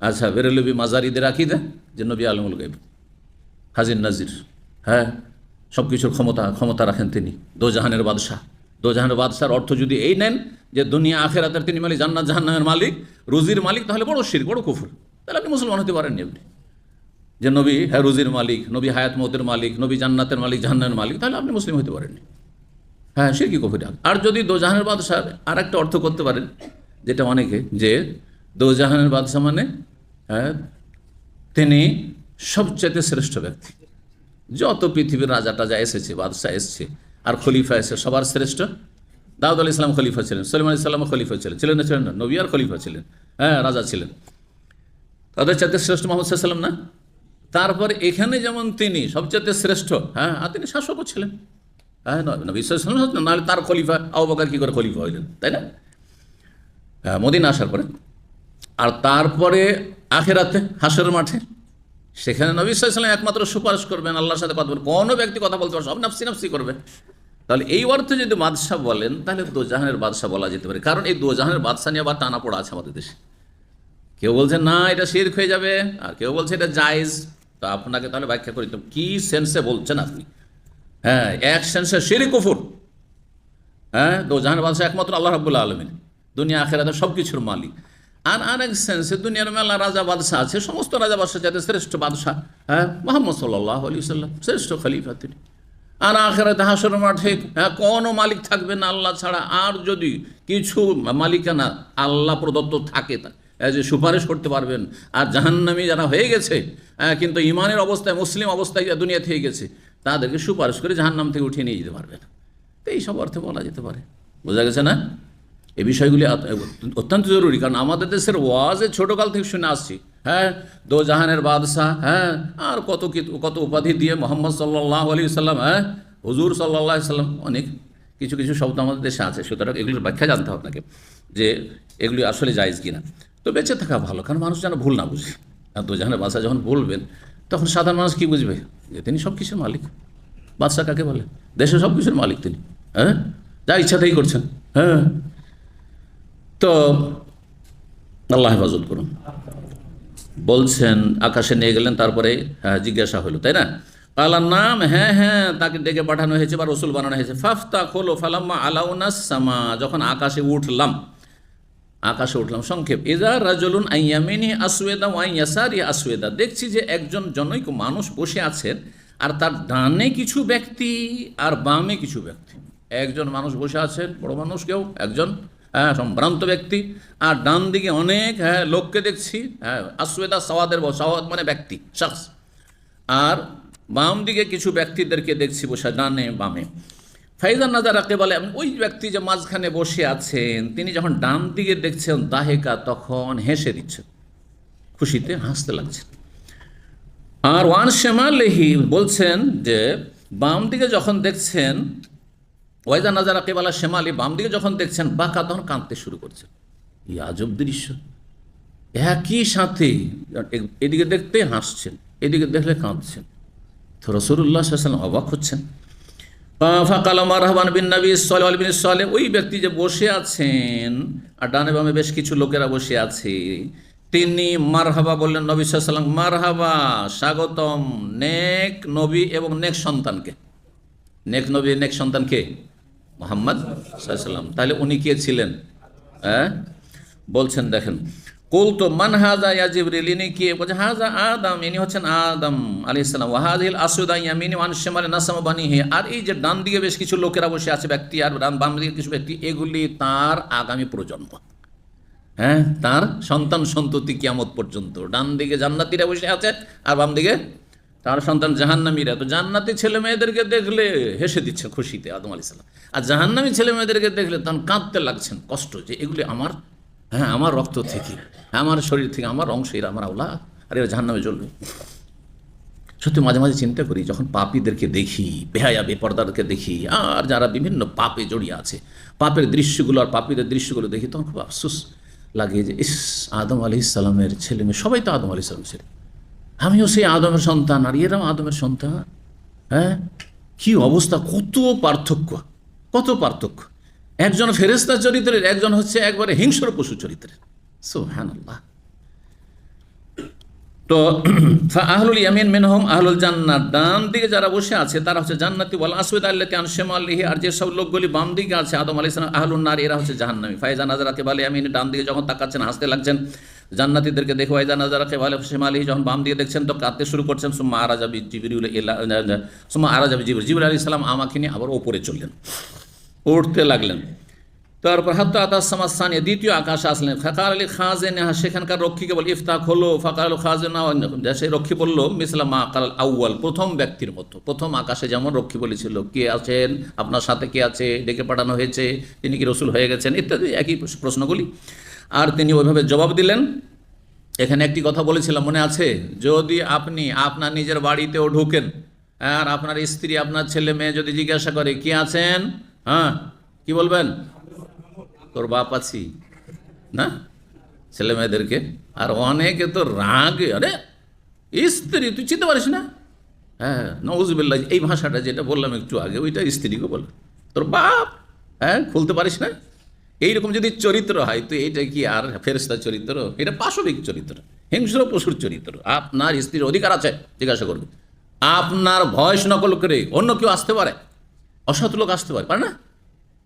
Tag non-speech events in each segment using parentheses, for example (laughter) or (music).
আচ্ছা বেরেলবি মাজারিদের আকিদা যে নবী আলমুল গাইব হাজির নাজির হ্যাঁ? সব কিছুর ক্ষমতা ক্ষমতা রাখেন তিনি, দোজাহানের বাদশাহ। দোজাহানের বাদশার অর্থ যদি এই নেন যে দুনিয়া আখেরাতের তিনি মালিক, জান্নাত জাহান্নামের মালিক, রুজির মালিক, তাহলে বড় শির, বড় কুফুর। তাহলে আপনি মুসলমান হতে পারেননি আপনি। যে নবী হ্যাঁ রুজির মালিক, নবী হায়াত মতের মালিক, নবী জান্নাতের মালিক, জাহান্নামের মালিক, তাহলে আপনি মুসলিম হতে পারেননি। হ্যাঁ সে কি কফির আর যদি দোজাহানের বাদশাহ আর একটা অর্থ করতে পারেন, যেটা অনেকে, যে দোজাহানের বাদশাহ মানে তিনি সবচেয়ে শ্রেষ্ঠ ব্যক্তি। যত পৃথিবীর রাজা টাজা এসেছে, বাদশাহ এসেছে, আর খলিফা এসে সবার শ্রেষ্ঠ। দাউদ আলি ইসলাম খলিফা ছিলেন সলিমান ইসলাম খলিফা ছিলেন। ছিলেন না ছিলেন না? নবী আর খলিফা ছিলেন। হ্যাঁ রাজা ছিলেন। তাদের চাইতে শ্রেষ্ঠ মোহাম্মদ সাল্লাম না? তারপর এখানে যেমন তিনি সবচেয়ে শ্রেষ্ঠ হ্যাঁ আর তিনি শাসকও ছিলেন। হ্যাঁ নবী সাল্লাম নাহলে তার খলিফা আবু কী করে খলিফা হইলেন, তাই না? হ্যাঁ মদিনা আসার পরে। আর তারপরে আখেরাতে হাসের মাঠে। সেখানে নবী সাল্লাম একমাত্র সুপারিশ করবেন আল্লাহর সাথে কথা বলবেন। কোনো ব্যক্তি কথা বলতে পারে সব নাফসি নাফসি করবে। তাহলে এই অর্থে যদি বাদশাহ বলেন, তাহলে দোজাহানের বাদশাহ বলা যেতে পারে। কারণ এই দোজাহানের বাদশাহ নিয়ে আবার টানা পড়া আছে আমাদের দেশে। কেউ বলছে, না, এটা শির্ক হয়ে যাবে। আর কেউ বলছে, এটা জায়েজ। তো আপনাকে তাহলে ব্যাখ্যা করি তো, কী সেন্সে বলছেন আপনি? হ্যাঁ এক সেন্সে শিরিক, কুফুর। হ্যাঁ দোজাহানের বাদশাহ একমাত্র আল্লাহ রাবুল্লাহ আলমিন। দুনিয়া আখেরাতে সব কিছুর মালিক। আর আরেক সেন্সে দুনিয়ার মেলা রাজা বাদশাহ আছে সমস্ত রাজা বাদশাহ যাতে শ্রেষ্ঠ বাদশাহ হ্যাঁ? মোহাম্মদ সাল্লাহ আলি সাল্লাম শ্রেষ্ঠ খলিফা তিনি। আর আখেরাতে হাসর মাঠে হ্যাঁ কোনো মালিক থাকবে না আল্লাহ ছাড়া আর যদি কিছু মালিকানা আল্লাহ প্রদত্ত থাকে তা যে সুপারিশ করতে পারবেন। আর জাহান্নামি যারা হয়ে গেছে হ্যাঁ, কিন্তু ইমানের অবস্থায় মুসলিম অবস্থায় দুনিয়া থেকে গেছে তাদেরকে সুপারিশ করে জাহান্নাম থেকে উঠিয়ে নিয়ে যেতে পারবেন তো এইসব অর্থে বলা যেতে পারে। বোঝা গেছে না? এই বিষয়গুলি অত্যন্ত জরুরি, কারণ আমাদের দেশের ওয়াজে ছোটোকাল থেকে শুনে আসছি। হ্যাঁ দো জাহানের বাদশাহ হ্যাঁ আর কত কত উপাধি দিয়ে মোহাম্মদ সাল্লাহ আলী সাল্লাম হ্যাঁ হুজুর সাল্লাহ সাল্লাম অনেক কিছু কিছু শব্দ আমাদের দেশে আছে। সুতরাং এগুলির ব্যাখ্যা জানতে হবে আপনাকে, যে এগুলি আসলে জায়জ কিনা। তো বেঁচে থাকা ভালো, কারণ মানুষ যেন ভুল না বুঝে। আর দো জাহানের বাদশাহ যখন বলবেন, তখন সাধারণ মানুষ কী বুঝবে? যে তিনি সব কিছুর মালিক। বাদশাহ কাকে বলে? দেশে সব কিছুর মালিক তিনি হ্যাঁ? যা ইচ্ছাতেই করছেন হ্যাঁ? তো আল্লাহ হেফাজত করুন। বলছেন আকাশে নিয়ে গেলেন তারপরে হ্যাঁ, জিজ্ঞাসা হলো তাই না? আল্লাহর নাম হ্যাঁ হ্যাঁ তাকে ডেকে পাঠানো হয়েছে বা রসুল বানানো হয়েছে। ফাফতা খোলো ফালাম্মা আলাউনাস সামা যখন আকাশে উঠলাম আকাশে উঠলাম সংক্ষেপ এজা রাজলুন আইয়ামিনী আসুয়েদা ওয়াইয়াসারি আসুয়েদা দেখছি যে একজন জনৈক মানুষ বসে আছেন আর তার ডানে কিছু ব্যক্তি আর বামে কিছু ব্যক্তি। একজন মানুষ বসে আছেন বড় মানুষ কেউ একজন হ্যাঁ সম্ভ্রান্ত ব্যক্তি। আর ডান দিকে অনেক হ্যাঁ লোককে দেখছি হ্যাঁ আসুয়েদা সওয়াদের সওয়াদ মানে ব্যক্তি, শখস। আর বাম দিকে কিছু ব্যক্তিদেরকে দেখছি বসে, ডানে, বামে। ফাইজান নাজারাকে বলে ওই ব্যক্তি যে মাঝখানে বসে আছেন, তিনি যখন ডান দিকে দেখছেন দাহেকা, তখন হেসে দিচ্ছেন। খুশিতে হাসতে লাগছেন। আর ওয়ান শেমালেহি বলছেন যে, বাম দিকে যখন দেখছেন ওয়াইদা নাজারা কেবালা শেমালি বাম দিকে যখন দেখছেন, বাঁকা তখন কাঁদতে শুরু করছেন এই আজব দৃশ্য। একই সাথে এদিকে দেখতে হাসছেন, এদিকে দেখলে কাঁদছেন। তো রসুল্লাহ সাল্লাম অবাক হচ্ছেন। ফাকাল মারহাবান বিন নবী সাল বিন সালে, ওই ব্যক্তি যে বসে আছেন, আর ডানে বামে বেশ কিছু লোকেরা বসে আছে, তিনি মারহাবা বললেন, নবী সাল্লাম মারহাবা, স্বাগতম, নেক নবী এবং নেক সন্তানকে। নেক নবী, নেক সন্তানকে মোহাম্মদ সাল্লাম তাহলে উনি কে ছিলেন? হ্যাঁ? বলছেন, দেখেন কুল তো মান হাজা ইয়া জিবরিল ইনি কে? বলছে, হাজা আদম ইনি হচ্ছেন আদম আলী ইসলাম ওয়াহাদিল আসুদা ইয়ামিনি ওয়ান শেমারে নাসামা বানি হে আর এই যে ডান দিকে বেশ কিছু লোকেরা বসে আছে, ব্যক্তি আর ডান বাম দিকে কিছু ব্যক্তি, এগুলি তার আগামী প্রজন্ম। হ্যাঁ? তার সন্তান সন্ততি কিয়ামত পর্যন্ত। ডান দিকে জান্নাতিরা বসে আছে, আর বাম দিকে তার সন্তান জাহান্নামীরা, তো জান্নাতি ছেলে মেয়েদেরকে দেখলে হেসে দিচ্ছে খুশিতে আদম আলি সাল্লাম আর জাহান্নামী ছেলে মেয়েদেরকে দেখলে তখন কাঁদতে লাগছেন, কষ্ট যে এগুলি আমার হ্যাঁ আমার রক্ত থেকে, আমার শরীর থেকে, আমার অংশ, এরা আমার আওলা আর এরা জাহান্নামে চলবে। সত্যি মাঝে মাঝে চিন্তা করি, যখন পাপীদেরকে দেখি, বেহায়া বেপর্দারকে দেখি, আর যারা বিভিন্ন পাপে জড়িয়ে আছে, পাপের দৃশ্যগুলো আর পাপীদের দৃশ্যগুলো দেখি, তখন খুব আফসোস লাগে যে, ইস, আদম আলি ইসলামের ছেলে মেয়ে, সবাই তো আদম আলি ইসলামের ছেলে। আমিও সেই আদমের সন্তান, আর এরাও আদমের সন্তান। হ্যাঁ? কি অবস্থা, কত পার্থক্য কত পার্থক্য। একজন ফেরেস্তা চরিত্রের, একজন হচ্ছে একবারে হিংস্র পশু চরিত্রের। সো হ্যান আল্লাহ তো (clears throat) আহলুল ইয়ামিন মিনহুম আহলুল জান্নাত, ডান দিকে যারা বসে আছে, তারা হচ্ছে জান্নাতি বল আসওয়াদ আল্লাতি আন শিমালিহি আর যে সব লোকগুলি বাম দিকে আছে, আদম আলাইহিস সালাম, আহলুন নার, এরা হচ্ছে জাহান্নামী। ফায়জা নাজারাকে বলে আমিন ডান দিকে যখন তাকাচ্ছেন, হাসতে লাগছেন জান্নাতীদেরকে দেখে ওয়াইজা নাজারাকে বলে শিমালিহি যখন বাম দিয়ে দেখছেন, তো কাঁদতে শুরু করছেন, সুম্মা আরাজাবি জিবরিউল ইলা সুম্মা আরাজাবি জিবর জিবর আলাইহিস সালাম আমাকে নিয়ে আবার ওপরে চললেন উঠতে লাগলেন। তারপর হাত্ত আতাসানিয়া দ্বিতীয় আকাশ আসলেন। ফাকার আলী খাজেন, সেখানকার রক্ষীকে বল, ইফতাক হলো ফাকার আল না সেই রক্ষী বলল মিসলাম আকাল আউয়াল, প্রথম ব্যক্তির মতো, প্রথম আকাশে যেমন রক্ষী বলেছিল, কে আছেন? আপনার সাথে কে আছে? ডেকে পাঠানো হয়েছে? তিনি কি রসুল হয়ে গেছেন? ইত্যাদি একই প্রশ্নগুলি। আর তিনি ওইভাবে জবাব দিলেন, এখানে একটি কথা বলেছিলাম, মনে আছে? যদি আপনি আপনার নিজের বাড়িতেও ঢুকেন, আর আপনার স্ত্রী, আপনার ছেলে মেয়ে যদি জিজ্ঞাসা করে, কি আছেন? হ্যাঁ কি বলবেন? তোর বাপ আছি। না? ছেলে মেয়েদেরকে? আর অনেকে তো রাগে, আরে, স্ত্রী, তুই চিনতে পারিস না? হ্যাঁ নওয়াজবিল্লা এই ভাষাটা যেটা বললাম একটু আগে, ওইটা স্ত্রীকে বল, তোর বাপ হ্যাঁ খুলতে পারিস না? এইরকম যদি চরিত্র হয়, তো এইটা কি আর ফেরস্তা চরিত্র? এটা পাশবিক চরিত্র, হিংস্র পশুর চরিত্র। আপনার স্ত্রীর অধিকার আছে, জিজ্ঞাসা করবে। আপনার ভয়েস নকল করে অন্য কেউ আসতে পারে, অসৎ লোক আসতে পারে পারে না?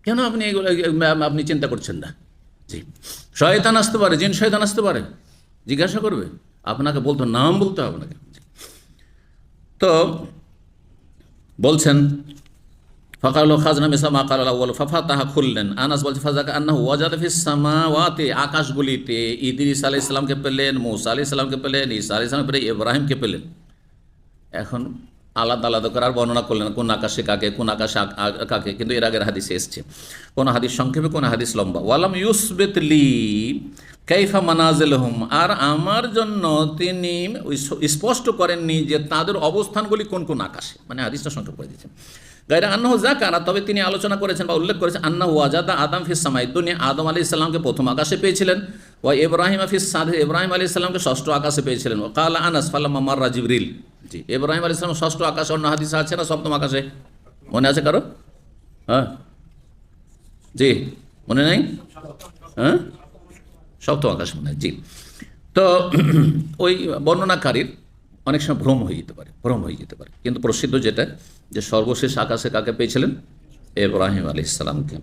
কেন আপনি এগুলো, আপনি চিন্তা করছেন না? জি। শয়তান আসতে পারে, জিন শয়তান আসতে পারে, জিজ্ঞাসা করবে। আপনাকে বলতে, নাম বলতে হবে আপনাকে। তো বলছেন ফকাল খাজনা মিসা মাকাল আউ্ল ফাফা তাহা খুললেন আনাস বলছে ফাজাক আন্না ওয়াজাদ ফিস সামাওয়াতে আকাশগুলিতে ইদ্রিস আলাই ইসলামকে পেলেন, মৌসা আলি ইসলামকে পেলেন, ঈসা আলি ইসলাম পেলেন, ইব্রাহিমকে পেলেন। এখন আলাদা আলাদা করে আর বর্ণনা করলেন কোন আকাশে কাকে, কোন আকাশে কাকে, কিন্তু এর আগের হাদিসে এসছে। কোন হাদিস সংক্ষেপে, কোন হাদিস লম্বা। ওয়ালাম ইউসবেত লি কাইফা মানাজেল হুম আর আমার জন্য তিনি স্পষ্ট করেননি যে তাদের অবস্থানগুলি কোন কোন আকাশে। মানে হাদিসটা সংক্ষেপ করে দিয়েছেন গাইরা আন্না যা কারা তবে তিনি আলোচনা করেছেন বা উল্লেখ করেছেন আন্না ওয়াজাদা আদম ফিস সামাই দুনিয়া আদম আলী ইসলামকে প্রথম আকাশে পেয়েছিলেন ও ইব্রাহিম আফিস সাদে ইব্রাহিম আলী ইসলামকে ষষ্ঠ আকাশে পেয়েছিলেন ও কালা আনাস ফাল্লামা মার্রা জিবরিল। জি। ইব্রাহিম আলী ইসলাম ষষ্ঠ আকাশে অন্য হাদিস আছে না সপ্তম আকাশে? মনে আছে কারও? হ্যাঁ। জি মনে নাই? হ্যাঁ? সপ্তম আকাশ মনে হয় জি। তো ওই বর্ণনাকারীর অনেক সময় ভ্রম হয়ে যেতে পারে, ভ্রম হয়ে যেতে পারে। কিন্তু প্রসিদ্ধ যেটা যে সর্বশেষ আকাশে কাকে পেয়েছিলেন? এব্রাহিম আলি ইসলামকে